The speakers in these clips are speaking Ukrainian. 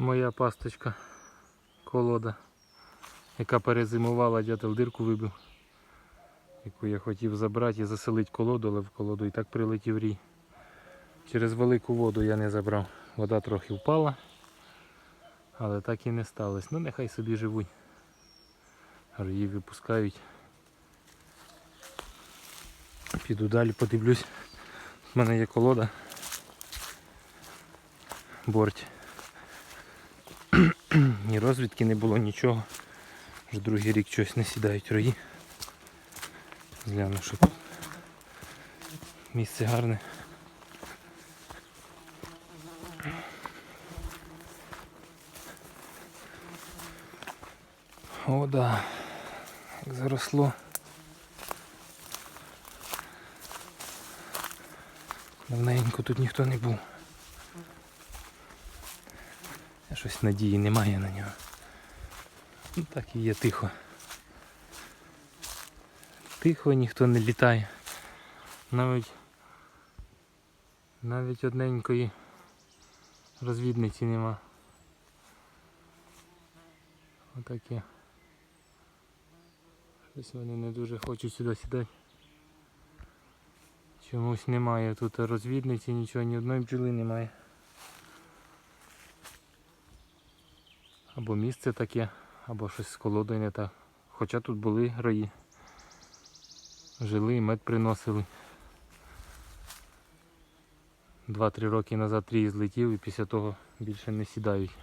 Моя пасточка колода, яка перезимувала, дятел дирку вибив, яку я хотів забрати і заселити колоду, але в колоду і так прилетів рій. Через велику воду я не забрав. Вода трохи впала, але так і не сталося. Ну нехай собі живуть. Її випускають. Піду далі, подивлюсь. У мене є колода. Борть. Ні розвідки не було, нічого. Вже другий рік щось не сідають рої. Згляну, що тут. Місце гарне. О, да. Як заросло. Давненько тут ніхто не був. Щось надії немає на нього. Ну так і є тихо. Тихо, ніхто не літає. Навіть навіть одненької розвідниці нема. Отаке. Щось вони не дуже хочуть сюди сідати. Чомусь немає тут розвідниці, нічого, ні одної бджоли немає. Або місце таке, або щось з колодою не так. Хоча тут були раї. Жили і мед приносили. Два-три роки назад трій злетів і після того більше не сідають.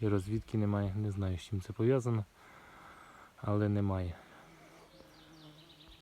І розвідки немає. Не знаю з чим це пов'язано, але немає.